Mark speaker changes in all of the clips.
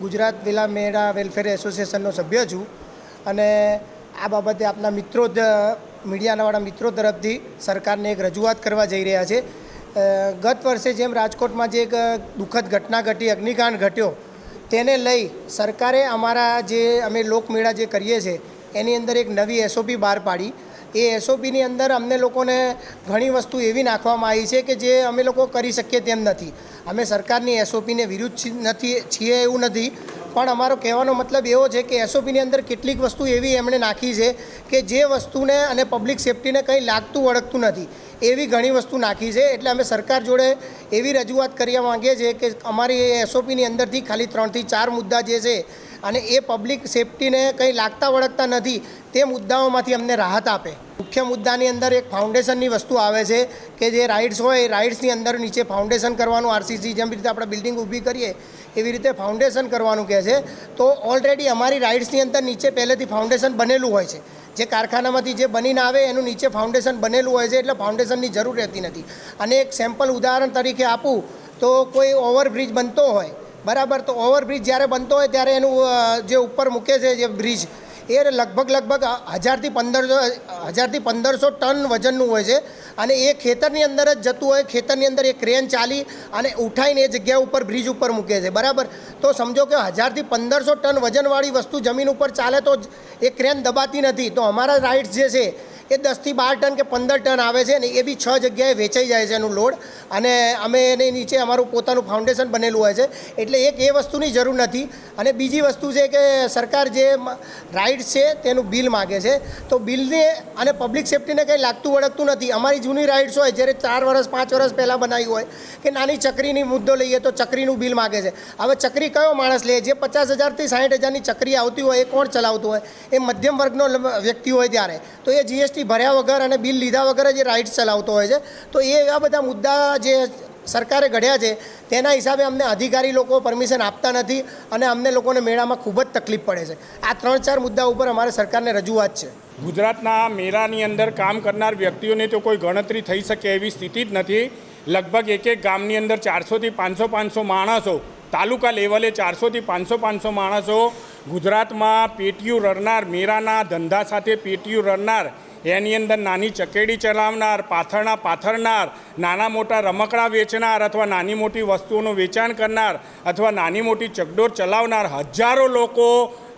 Speaker 1: ગુજરાત વિલા મેળા વેલફેર એસોસિએશનનો સભ્ય છું અને આ બાબતે આપના મિત્રો મીડિયાનાવાળા મિત્રો તરફથી સરકારને એક રજૂઆત કરવા જઈ રહ્યા છે. ગત વર્ષે જેમ રાજકોટમાં જે એક દુઃખદ ઘટના ઘટી, અગ્નિકાંડ ઘટ્યો, તેને લઈ સરકારે અમારા જે અમે લોકમેળા જે કરીએ છીએ એની અંદર એક નવી એસઓપી બહાર પાડી. એ એસઓપીની અંદર અમને લોકોને ઘણી વસ્તુ એવી નાખવામાં આવી છે કે જે અમે લોકો કરી શકીએ તેમ નથી. અમે સરકારની એસઓપીને વિરુદ્ધ નથી, છીએ એવું નથી. પણ અમારો કહેવાનો મતલબ એવો છે કે એસઓપીની અંદર કેટલીક વસ્તુ એવી એમણે નાખી છે કે જે વસ્તુને અને પબ્લિક સેફટીને કંઈ લાગતું વળગતું નથી. એવી ઘણી વસ્તુ નાખી છે. એટલે અમે સરકાર જોડે એવી રજૂઆત કરવા માંગીએ છીએ કે અમારી એસઓપીની અંદરથી ખાલી ત્રણથી ચાર મુદ્દા જે છે અને એ પબ્લિક સેફટીને કંઈ લાગતા વળગતા નથી, તે મુદ્દાઓમાંથી અમને રાહત આપે. મુખ્ય મુદ્દાની અંદર એક ફાઉન્ડેશનની વસ્તુ આવે છે કે જે રાઇડ્સ હોય, એ રાઇડ્સની અંદર નીચે ફાઉન્ડેશન કરવાનું આરસીસી જેમ રીતે આપણે બિલ્ડિંગ ઊભી કરીએ, એવી રીતે ફાઉન્ડેશન કરવાનું કહે છે. તો ઓલરેડી અમારી રાઇડ્સની અંદર નીચે પહેલેથી ફાઉન્ડેશન બનેલું હોય છે. જે કારખાનામાંથી જે બનીને આવે, એનું નીચે ફાઉન્ડેશન બનેલું હોય છે, એટલે ફાઉન્ડેશનની જરૂર રહેતી નથી. અને એક સેમ્પલ ઉદાહરણ તરીકે આપું, તો કોઈ ઓવરબ્રિજ બનતો હોય બરાબર, તો ઓવરબ્રિજ જ્યારે બનતો હોય ત્યારે એનું જે ઉપર મૂકે છે, જે બ્રિજ, એ લગભગ લગભગ હજારથી પંદરસો હજારથી પંદરસો ટન વજનનું હોય છે. અને એ ખેતરની અંદર જ જતું હોય, ખેતરની અંદર એ ક્રેન ચાલી અને ઉઠાઈને એ જગ્યા ઉપર બ્રિજ ઉપર મૂકે છે. બરાબર? તો સમજો કે હજારથી પંદરસો ટન વજનવાળી વસ્તુ જમીન ઉપર ચાલે તો એ ક્રેન દબાતી નથી. તો અમારા રાઇડ્સ જે છે એ દસથી બાર ટન કે પંદર ટન આવે છે ને એ બી છ જગ્યાએ વેચાઈ જાય છે એનું લોડ. અને અમે એની નીચે અમારું પોતાનું ફાઉન્ડેશન બનેલું હોય છે. એટલે એક એ વસ્તુની જરૂર નથી. અને બીજી વસ્તુ છે કે સરકાર જે રાઇડ્સ છે તેનું બિલ માગે છે. તો બિલને અને પબ્લિક સેફ્ટીને કંઈ લાગતું વળગતું નથી. અમારી જૂની રાઇડ્સ હોય, જ્યારે ચાર વર્ષ પાંચ વર્ષ પહેલાં બનાવી હોય, કે નાની ચકરીની મુદ્દો લઈએ તો ચકરીનું બિલ માગે છે. હવે ચકરી કયો માણસ લે? જે પચાસ હજારથી સાઠ હજારની ચકરી આવતી હોય, એ કોણ ચલાવતું હોય? એ મધ્યમ વર્ગનો વ્યક્તિ હોય ત્યારે. તો એ જીએસટી ભર્યા વગર અને બિલ લીધા વગર જ એ રાઇડ્સ ચલાવતો હોય છે. તો એ એવા બધા મુદ્દા જે સરકારે ઘડ્યા છે, તેના હિસાબે અમને અધિકારી લોકો પરમિશન આપતા નથી અને અમને લોકોને મેળામાં ખૂબ જ તકલીફ પડે છે. આ ત્રણ ચાર મુદ્દા ઉપર અમારે સરકારને રજૂઆત છે.
Speaker 2: ગુજરાતના મેળાની અંદર કામ કરનાર વ્યક્તિઓની તો કોઈ ગણતરી થઈ શકે એવી સ્થિતિ જ નથી. લગભગ એક એક ગામની અંદર ચારસોથી પાંચસો પાંચસો માણસો, તાલુકા લેવલે ચારસોથી પાંચસો પાંચસો માણસો ગુજરાતમાં પેટીયું રડનાર મેરાના ધંધા સાથે પેટીયું રડનાર, એની અંદર નાની ચકેડી ચલાવનાર, પાથરણા પાથરનાર, નાના મોટા રમકડા વેચનાર અથવા નાની મોટી વસ્તુઓનું વેચાણ કરનાર અથવા નાની મોટી ચકડોર ચલાવનાર હજારો લોકો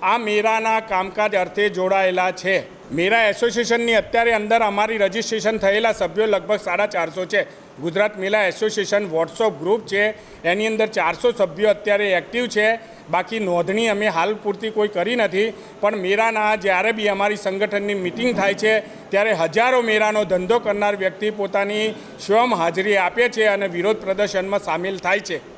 Speaker 2: આ મેળાના કામકાજ અર્થે જોડાયેલા છે. મેરા એસોસિએશનની અત્યારે અંદર અમારી રજિસ્ટ્રેશન થયેલા સભ્યો લગભગ સાડા ચારસો છે. ગુજરાત મેલા એસોસિએશન વોટ્સઅપ ગ્રુપ છે. એની અંદર ચારસો સભ્યો અત્યારે એક્ટિવ છે. બાકી નોંધણી અમે હાલ પૂરતી કોઈ કરી નથી. પણ મેરાના જ્યારે બી અમારી સંગઠનની મિટિંગ થાય છે, ત્યારે હજારો મેરાનો ધંધો કરનાર વ્યક્તિ પોતાની સ્વયં હાજરી આપે છે અને વિરોધ પ્રદર્શનમાં સામેલ થાય છે.